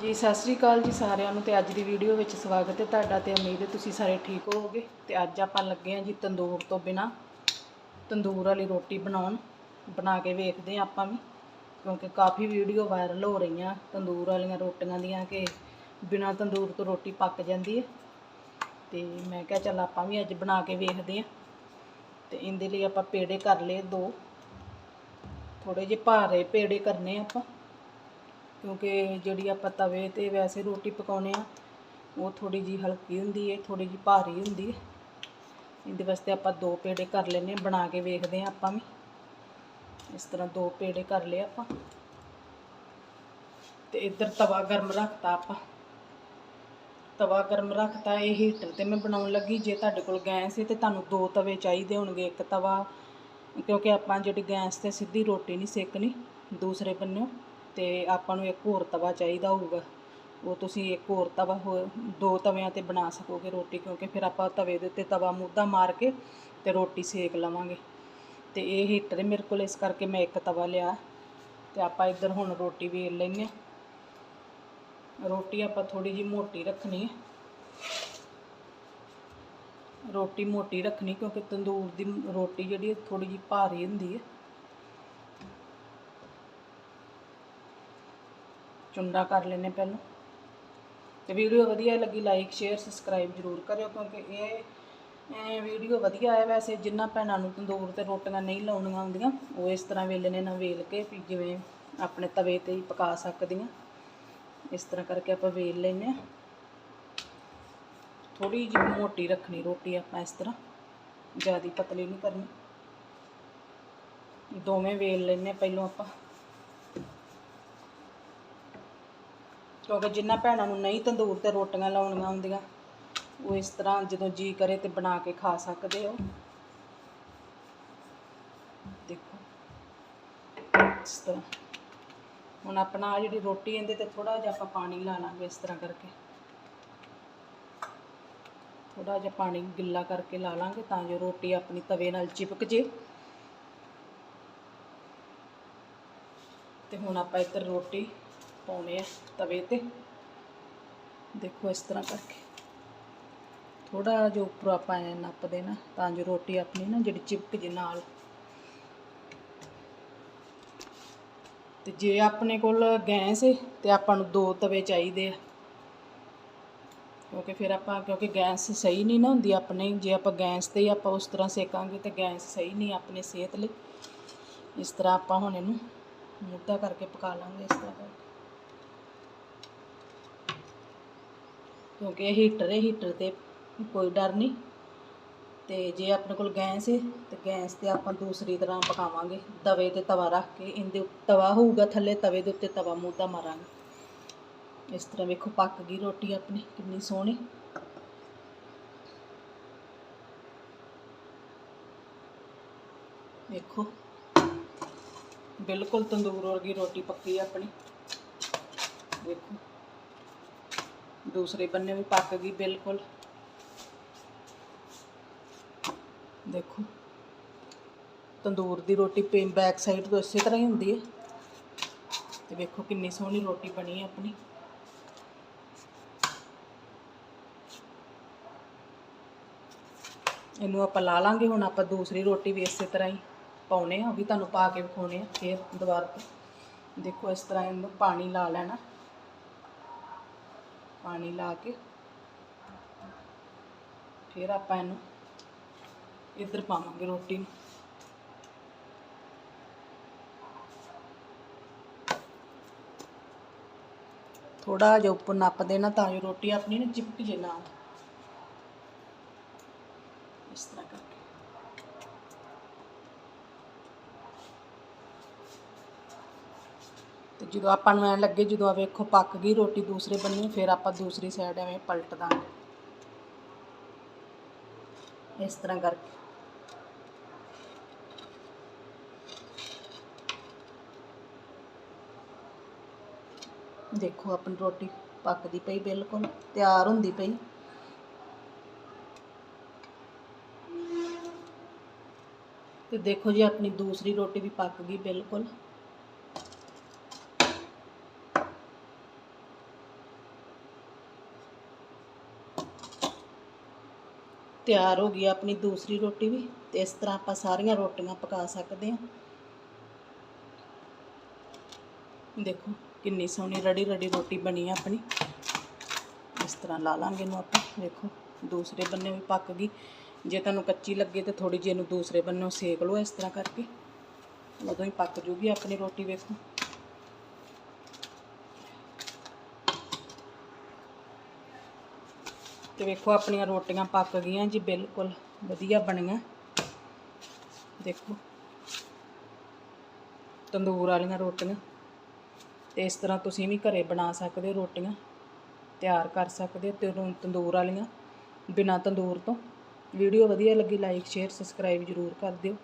ਜੀ, ਸਤਿ ਸ੍ਰੀ ਅਕਾਲ ਜੀ ਸਾਰਿਆਂ ਨੂੰ ਤੇ ਅੱਜ ਦੀ ਵੀਡੀਓ ਵਿੱਚ ਸਵਾਗਤ ਹੈ ਤੁਹਾਡਾ ਤੇ ਉਮੀਦ ਹੈ ਤੁਸੀਂ ਸਾਰੇ ਠੀਕ ਹੋਵੋਗੇ। ਤੇ ਅੱਜ ਆਪਾਂ ਲੱਗੇ ਹਾਂ ਜੀ ਤੰਦੂਰ ਤੋਂ ਬਿਨਾ, ਤੰਦੂਰ ਵਾਲੀ ਰੋਟੀ ਬਣਾਉਣ, ਬਣਾ ਕੇ ਵੇਖਦੇ ਹਾਂ ਆਪਾਂ ਵੀ, ਕਿਉਂਕਿ ਕਾਫੀ ਵੀਡੀਓ ਵਾਇਰਲ ਹੋ ਰਹੀਆਂ, ਤੰਦੂਰ ਵਾਲੀਆਂ ਰੋਟੀਆਂ ਦੀਆਂ ਕਿ ਬਿਨਾ ਤੰਦੂਰ ਤੋਂ ਰੋਟੀ ਪੱਕ ਜਾਂਦੀ ਹੈ। ਤੇ ਮੈਂ ਕਿਹਾ ਚੱਲ ਆਪਾਂ ਵੀ ਅੱਜ ਬਣਾ ਕੇ ਵੇਖਦੇ ਹਾਂ। ਤੇ ਇਹਦੇ ਲਈ ਆਪਾਂ ਪੇੜੇ ਕਰ ਲਏ ਦੋ ਥੋੜੇ ਜਿਹੇ ਭਾਰੇ ਪੇੜੇ ਕਰਨੇ ਆਪਾਂ। ਕਿਉਂਕਿ ਜਿਹੜੀ ਆਪਾਂ ਤਵੇ ਤੇ ਵੈਸੇ ਰੋਟੀ ਪਕਾਉਨੇ ਆ ਉਹ ਥੋੜੀ ਜੀ ਹਲਕੀ ਹੁੰਦੀ ਹੈ ਥੋੜੀ ਜੀ ਭਾਰੀ ਹੁੰਦੀ ਹੈ। ਇਹਦੇ ਵਾਸਤੇ ਆਪਾਂ ਦੋ ਪੇੜੇ ਕਰ ਲੈਨੇ ਆ ਬਣਾ ਕੇ ਵੇਖਦੇ ਆ ਆਪਾਂ ਵੀ। ਇਸ ਤਰ੍ਹਾਂ ਦੋ ਪੇੜੇ ਕਰ ਲਏ ਆਪਾਂ। ਤੇ ਇੱਧਰ ਤਵਾ ਗਰਮ ਰੱਖਤਾ ਆਪਾਂ। ਤਵਾ ਗਰਮ ਰੱਖਤਾ, ਇਹ ਹੀਟਰ ਤੇ ਮੈਂ ਬਣਾਉਣ ਲੱਗੀ। ਜੇ ਤੁਹਾਡੇ ਕੋਲ ਗੈਸ ਹੈ ਤੇ ਤੁਹਾਨੂੰ ਦੋ ਤਵੇ ਚਾਹੀਦੇ ਹੋਣਗੇ, ਇੱਕ ਤਵਾ। ਕਿਉਂਕਿ ਆਪਾਂ ਜਿਹੜੀ ਗੈਸ ਤੇ ਸਿੱਧੀ ਰੋਟੀ ਨਹੀਂ ਸੇਕਣੀ, ਦੂਸਰੇ ਬੰਨਿਓ। ਤੇ ਆਪਾਂ ਨੂੰ ਇੱਕ ਹੋਰ ਤਵਾ ਚਾਹੀਦਾ ਹੋਊਗਾ। ਉਹ ਤੁਸੀਂ ਇੱਕ ਹੋਰ ਤਵਾ ਹੋ, ਦੋ ਤਵਿਆਂ ਤੇ ਬਣਾ ਸਕੋਗੇ ਰੋਟੀ, ਕਿਉਂਕਿ ਫਿਰ ਆਪਾਂ ਤਵੇ ਦੇ ਉੱਤੇ ਤਵਾ ਮੁੱਦਾ ਮਾਰ ਕੇ ਤੇ ਰੋਟੀ ਸੇਕ ਲਵਾਂਗੇ। ਤੇ ਇਹ ਹੀਟਰ ਹੈ ਮੇਰੇ ਕੋਲ, ਇਸ ਕਰਕੇ ਮੈਂ ਇੱਕ ਤਵਾ ਲਿਆ। ਤੇ ਆਪਾਂ ਇੱਧਰ ਹੁਣ ਰੋਟੀ ਵੇਲ ਲੈਂਦੇ ਹਾਂ। ਰੋਟੀ ਆਪਾਂ ਥੋੜੀ ਜੀ ਮੋਟੀ ਰੱਖਣੀ ਹੈ। ਰੋਟੀ ਮੋਟੀ ਰੱਖਣੀ, ਕਿਉਂਕਿ ਤੰਦੂਰ ਦੀ ਰੋਟੀ ਜਿਹੜੀ ਥੋੜੀ ਜੀ ਭਾਰੀ ਹੁੰਦੀ ਹੈ। ਚੁੰਡਾ ਕਰ ਲੈਨੇ ਪਹਿਲਾਂ। ਤੇ ਵੀਡੀਓ ਵਧੀਆ ਲੱਗੀ ਲਾਈਕ ਸ਼ੇਅਰ ਸਬਸਕ੍ਰਾਈਬ ਜ਼ਰੂਰ ਕਰਿਓ ਕਿਉਂਕਿ ਇਹ ਇਹ ਵੀਡੀਓ ਵਧੀਆ ਹੈ। ਵੈਸੇ ਜਿੰਨਾ ਭੈਣਾਂ ਨੂੰ ਤੰਦੂਰ ਤੇ ਰੋਟੀਆਂ ਨਹੀਂ ਲਾਉਣੀਆਂ ਹੁੰਦੀਆਂ, ਉਹ ਇਸ ਤਰ੍ਹਾਂ ਵੇਲਣੇ ਨਾਲ ਵੇਲ ਕੇ ਵੀ ਜਿਵੇਂ ਆਪਣੇ ਤਵੇ ਤੇ ਹੀ ਪਕਾ ਸਕਦੀਆਂ। ਇਸ ਤਰ੍ਹਾਂ ਕਰਕੇ ਆਪਾਂ ਵੇਲ ਲੈਨੇ ਆ ਥੋੜੀ ਜਿਹੀ ਮੋਟੀ ਰੱਖਣੀ ਰੋਟੀ ਆਪਾਂ ਇਸ ਤਰ੍ਹਾਂ, ਜ਼ਿਆਦਾ ਪਤਲੀ ਨਹੀਂ ਕਰਨੀ। ਦੋਵੇਂ ਵੇਲ ਲੈਨੇ ਪਹਿਲਾਂ ਆਪਾਂ। ਕਿਉਂਕਿ ਜਿੰਨਾ ਭੈਣਾਂ ਨੂੰ ਨਹੀਂ ਤੰਦੂਰ ਤੇ ਰੋਟੀਆਂ ਲਾਉਣੀਆਂ ਹੁੰਦੀਆਂ, ਉਹ ਇਸ ਤਰ੍ਹਾਂ ਜਦੋਂ ਜੀ ਕਰੇ ਤੇ ਬਣਾ ਕੇ ਖਾ ਸਕਦੇ ਹੋ। ਦੇਖੋ, ਇਸ ਤਰ੍ਹਾਂ। ਹੁਣ ਆਪਣਾ ਜਿਹੜੀ ਰੋਟੀ ਇਹਦੇ ਤੇ ਥੋੜਾ ਜਿਹਾ ਆਪਾਂ ਪਾਣੀ ਲਾ ਲਾਂਗੇ ਇਸ ਤਰ੍ਹਾਂ ਕਰਕੇ। ਥੋੜਾ ਜਿਹਾ ਪਾਣੀ ਗਿੱਲਾ ਕਰਕੇ ਲਾ ਲਾਂਗੇ ਤਾਂ ਜੋ ਰੋਟੀ ਆਪਣੀ ਤਵੇ ਨਾਲ ਚਿਪਕ ਜੇ। ਤੇ ਹੁਣ ਆਪਾਂ ਇੱਧਰ ਰੋਟੀ ਪਾਉਣੇ ਆ ਤਵੇ ਤੇ। ਦੇਖੋ ਇਸ ਤਰ੍ਹਾਂ ਕਰਕੇ। ਥੋੜਾ ਜਿਹਾ ਉੱਪਰ ਆਪਾਂ ਐ ਨੱਪ ਦੇਣਾ ਤਾਂ ਜੋ ਰੋਟੀ ਆਪਣੀ ਨਾ ਜਿਹੜੀ ਚਿਪਕ ਜੇ ਨਾਲ। ਤੇ ਜੇ ਆਪਣੇ ਕੋਲ ਗੈਸ ਹੈ ਤੇ ਆਪਾਂ ਨੂੰ ਦੋ ਤਵੇ ਚਾਹੀਦੇ ਆ। ਕਿਉਂਕਿ ਫਿਰ ਆਪਾਂ, ਕਿਉਂਕਿ ਗੈਸ ਸਹੀ ਨਹੀਂ ਨਾ ਹੁੰਦੀ ਆਪਣੇ, ਜੇ ਆਪਾਂ ਗੈਸ ਤੇ ਹੀ ਆਪਾਂ ਉਸ ਤਰ੍ਹਾਂ ਸੇਕਾਂਗੇ, ਤੇ ਗੈਸ ਸਹੀ ਨਹੀਂ ਆਪਣੇ ਸਿਹਤ ਲਈ। ਇਸ ਤਰ੍ਹਾਂ ਆਪਾਂ ਹੁਣ ਇਹਨੂੰ ਮੁੱਦਾ ਕਰਕੇ ਪਕਾ ਲਾਂਗੇ ਇਸ ਤਰ੍ਹਾਂ ਕਰਕੇ। ਕਿਉਂਕਿ ਇਹ ਹੀਟਰ ਹੈ, ਹੀਟਰ ਤੇ ਕੋਈ ਡਰ ਨਹੀਂ। ਤੇ ਜੇ ਆਪਣੇ ਕੋਲ ਗੈਸ ਹੈ, ਤੇ ਗੈਸ ਤੇ ਆਪਾਂ ਦੂਸਰੀ ਤਰ੍ਹਾਂ ਪਕਾਵਾਂਗੇ। ਤਵੇ ਤੇ ਤਵਾ ਰੱਖ ਕੇ, ਇਹਦੇ ਤਵਾ ਹੋਊਗਾ ਥੱਲੇ, ਤਵੇ ਦੇ ਉੱਤੇ ਤਵਾ ਮੁੱਦਾ ਮਾਰਾਂਗੇ। ਇਸ ਤਰ੍ਹਾਂ ਵੇਖੋ ਪੱਕ ਗਈ ਰੋਟੀ ਆਪਣੀ, ਕਿੰਨੀ ਸੋਹਣੀ। ਵੇਖੋ, ਬਿਲਕੁਲ ਤੰਦੂਰ ਵਰਗੀ ਰੋਟੀ ਪੱਕੀ ਆਪਣੀ। ਦੇਖੋ ਦੂਸਰੇ ਬੰਨੇ ਵੀ ਪੱਕ ਗਈ ਬਿਲਕੁਲ। ਦੇਖੋ। ਤੰਦੂਰ ਦੀ ਰੋਟੀ ਪੇ ਬੈਕ ਸਾਈਡ ਤੋਂ ਇਸੇ ਤਰ੍ਹਾਂ ਹੀ ਹੁੰਦੀ ਹੈ। ਤੇ ਵੇਖੋ ਕਿੰਨੀ ਸੋਹਣੀ ਰੋਟੀ ਬਣੀ ਹੈ ਆਪਣੀ। ਇਹਨੂੰ ਆਪਾਂ ਲਾ ਲਾਂਗੇ, ਹੁਣ ਆਪਾਂ ਦੂਸਰੀ ਰੋਟੀ ਵੀ ਇਸੇ ਤਰ੍ਹਾਂ ਹੀ ਪਾਉਣੇ ਆ, ਉਹ ਵੀ ਤੁਹਾਨੂੰ ਪਾ ਕੇ ਵਿਖਾਉਣੇ ਆ ਫੇਰ ਦੁਬਾਰਾ ਤੋਂ। ਦੇਖੋ ਇਸ ਤਰ੍ਹਾਂ ਇਹਨੂੰ ਪਾਣੀ ਲਾ ਲੈਣਾ। ਪਾਣੀ ਲਾ ਕੇ। ਫਿਰ ਆਪਾਂ ਇਹਨੂੰ ਇੱਧਰ ਪਾਵਾਂਗੇ ਰੋਟੀ ਨੂੰ। ਥੋੜਾ ਜਿਹਾ ਉੱਪਰ ਨੱਪ ਦੇਣਾ ਤਾਂ ਜੋ ਰੋਟੀ ਆਪਣੀ ਨਾ ਚਿਪਕ ਜੇ ਨਾਲ ਇਸ ਤਰ੍ਹਾਂ ਕਰਕੇ ਤੇ ਜਦੋਂ ਆਪਾਂ ਨੂੰ ਐਂ ਲੱਗੇ ਜਦੋਂ ਆ ਵੇਖੋ ਪੱਕ ਗਈ ਰੋਟੀ ਦੂਸਰੇ ਬੰਨੇ, ਫਿਰ ਆਪਾਂ ਦੂਸਰੀ ਸਾਈਡ ਐਵੇਂ ਪਲਟ ਦਾਂਗੇ ਇਸ ਤਰ੍ਹਾਂ ਕਰਕੇ। ਦੇਖੋ ਆਪਣੀ ਰੋਟੀ ਪੱਕਦੀ ਪਈ ਬਿਲਕੁਲ, ਤਿਆਰ ਹੁੰਦੀ ਪਈ। ਤੇ ਦੇਖੋ ਜੀ ਆਪਣੀ ਦੂਸਰੀ ਰੋਟੀ ਵੀ ਪੱਕ ਗਈ ਬਿਲਕੁਲ। ਤਿਆਰ ਹੋ ਗਈ ਆਪਣੀ ਦੂਸਰੀ ਰੋਟੀ ਵੀ, ਤੇ ਇਸ ਤਰ੍ਹਾਂ ਆਪਾਂ ਸਾਰੀਆਂ ਰੋਟੀਆਂ ਪਕਾ ਸਕਦੇ ਹਾਂ। ਦੇਖੋ, ਕਿੰਨੀ ਸੋਹਣੀ ਰੜੀ ਰੜੀ ਰੋਟੀ ਬਣੀ ਆ ਆਪਣੀ। ਇਸ ਤਰ੍ਹਾਂ ਲਾ ਲਾਂਗੇ ਇਹਨੂੰ ਆਪਾਂ। ਦੇਖੋ, ਦੂਸਰੇ ਬੰਨੇ ਵੀ ਪੱਕ ਗਈ। ਜੇ ਤੁਹਾਨੂੰ ਕੱਚੀ ਲੱਗੇ ਤਾਂ ਥੋੜੀ ਜਿਹੀ ਇਹਨੂੰ ਦੂਸਰੇ ਬੰਨੋਂ ਸੇਕ ਲਓ ਇਸ ਤਰ੍ਹਾਂ ਕਰਕੇ। ਉਦੋਂ ਹੀ ਪੱਕ ਜੂਗੀ ਆਪਣੀ ਰੋਟੀ, ਵੇਖੋ। ਤੇ ਵੇਖੋ ਆਪਣੀਆਂ ਰੋਟੀਆਂ ਪੱਕ ਗਈਆਂ ਜੀ, ਬਿਲਕੁਲ ਵਧੀਆ ਬਣੀਆਂ। ਦੇਖੋ, ਤੰਦੂਰ ਵਾਲੀਆਂ ਰੋਟੀਆਂ। ਤੇ ਇਸ ਤਰ੍ਹਾਂ ਤੁਸੀਂ ਵੀ ਘਰੇ ਬਣਾ ਸਕਦੇ ਹੋ ਰੋਟੀਆਂ, ਤਿਆਰ ਕਰ ਸਕਦੇ ਹੋ ਤੇ ਤੰਦੂਰ ਵਾਲੀਆਂ ਬਿਨਾਂ ਤੰਦੂਰ ਤੋਂ। ਵੀਡੀਓ ਵਧੀਆ ਲੱਗੀ, ਲਾਈਕ, ਸ਼ੇਅਰ, ਸਬਸਕ੍ਰਾਈਬ ਜ਼ਰੂਰ ਕਰ ਦਿਓ।